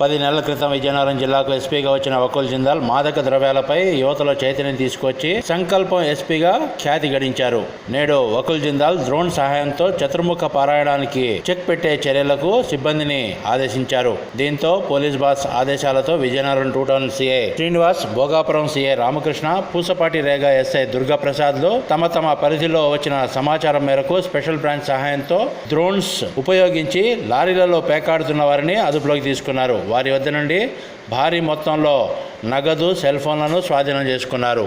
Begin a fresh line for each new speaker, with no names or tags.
పది నెలల క్రితం విజయనగరం జిల్లాకు ఎస్పీగా వచ్చిన వకుల్ జిందాల్ మాదక ద్రవ్యాలపై యువతలో చైతన్యం తీసుకొచ్చి సంకల్పం ఎస్పీగా ఖ్యాతి గడించారు. నేడు వకుల్ జిందాల్ డ్రోన్ సహాయంతో చతుర్ముఖ పారాయణానికి చెక్ పెట్టే చర్యలకు సిబ్బందిని ఆదేశించారు. దీంతో పోలీస్ బాస్ ఆదేశాలతో Vizianagaram two town CI Srinivas Bhogapuram CI Ramakrishna Pusapati Rega SI దుర్గాప్రసాద్లు తమ తమ పరిధిలో వచ్చిన సమాచారం మేరకు స్పెషల్ బ్రాంచ్ సహాయంతో డ్రోన్స్ ఉపయోగించి లారీలలో పేకాడుతున్న వారిని అదుపులోకి తీసుకున్నారు. వారి వద్ద నుండి భారీ మొత్తంలో నగదు సెల్ ఫోన్లను స్వాధీనం చేసుకున్నారు.